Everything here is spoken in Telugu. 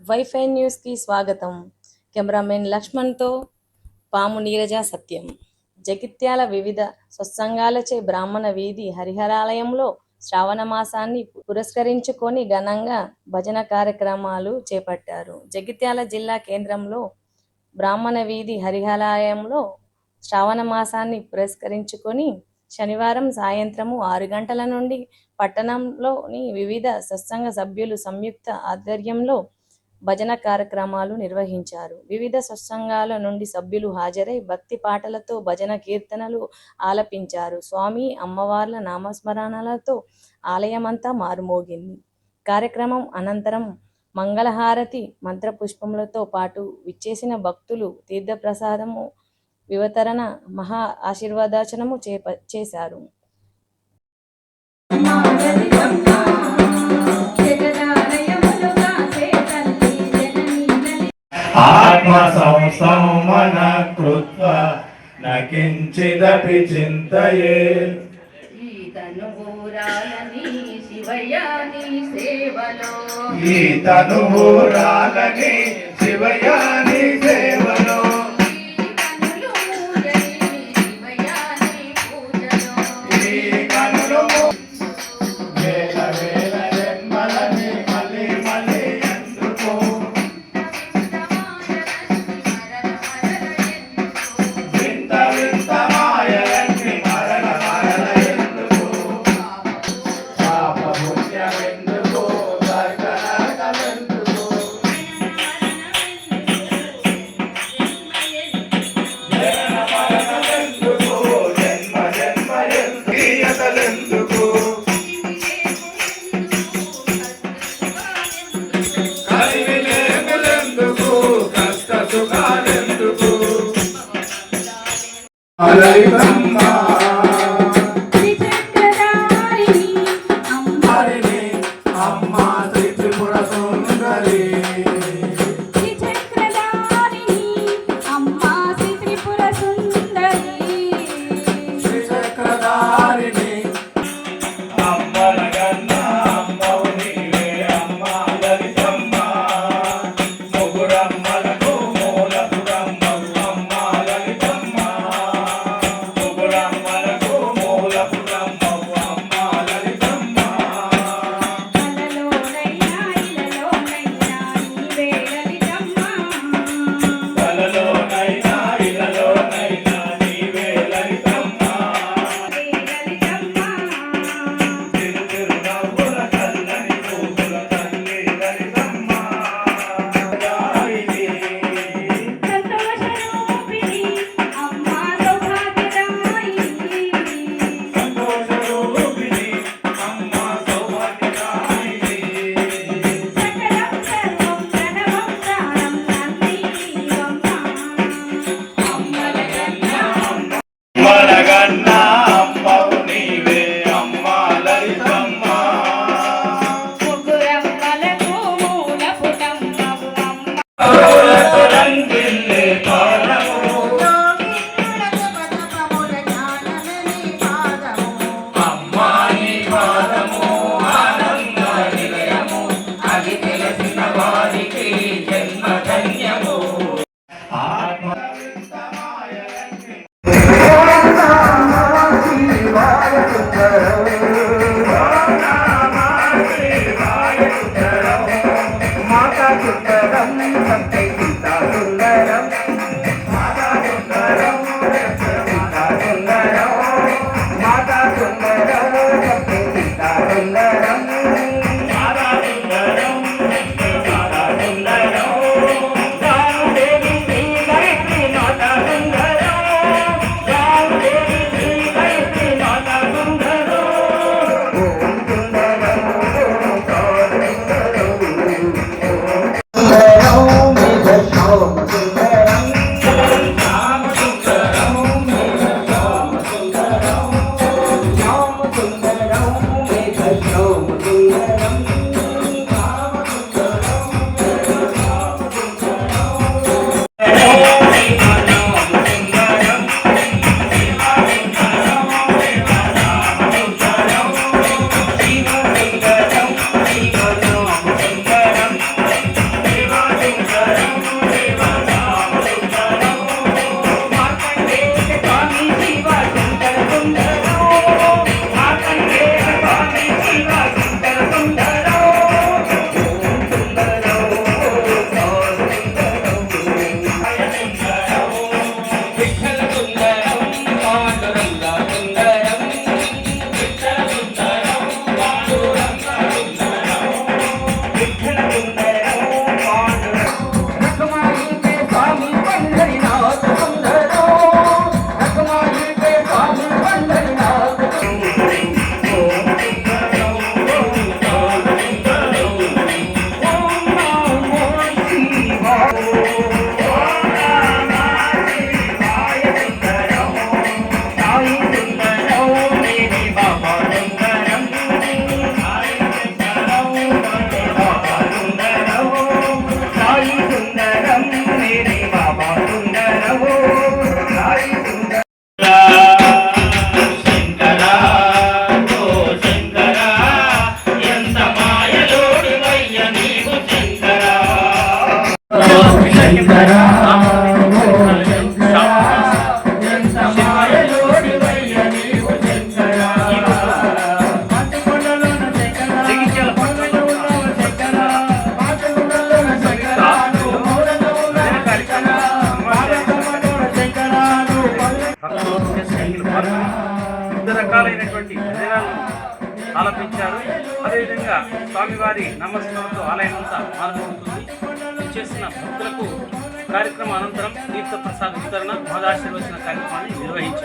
వైఫై న్యూస్కి స్వాగతం. కెమెరామెన్ లక్ష్మణ్తో పాము నీరజ సత్యం. జగిత్యాల వివిధ సత్సంగాలచే బ్రాహ్మణ వీధి హరిహరాలయంలో శ్రావణ మాసాన్ని పురస్కరించుకొని ఘనంగా భజన కార్యక్రమాలు చేపట్టారు. జగిత్యాల జిల్లా కేంద్రంలో బ్రాహ్మణ వీధి హరిహరాలయంలో శ్రావణ మాసాన్ని పురస్కరించుకొని శనివారం సాయంత్రము ఆరు గంటల నుండి పట్టణంలోని వివిధ సత్సంగ సభ్యులు సంయుక్త ఆధ్వర్యంలో భజన కార్యక్రమాలు నిర్వహించారు. వివిధ సత్సంగాల నుండి సభ్యులు హాజరై భక్తి పాటలతో భజన కీర్తనలు ఆలపించారు. స్వామి అమ్మవార్ల నామస్మరణలతో ఆలయమంతా మారుమోగింది. కార్యక్రమం అనంతరం మంగళహారతి మంత్రపుష్పములతో పాటు విచ్చేసిన భక్తులు తీర్థప్రసాదము వివతరణ మహా ఆశీర్వాదాచనము చేప చేశారు. ఆత్మ సంస్థమన కృత్వా న కించిదపి చింతయే శివయాని సేవలో. ఈ తనువురాలని శివయాని Hallelujah. రకాలైనటువంటి భజనాలను ఆలపించారు. అదేవిధంగా స్వామివారి నామస్మరణతో ఆలయం అంతా మారుతుంది చేసిన భక్తులకు కార్యక్రమం అనంతరం తీర్థ ప్రసాద వితరణ మహదాశీర్వచన కార్యక్రమాన్ని నిర్వహించారు.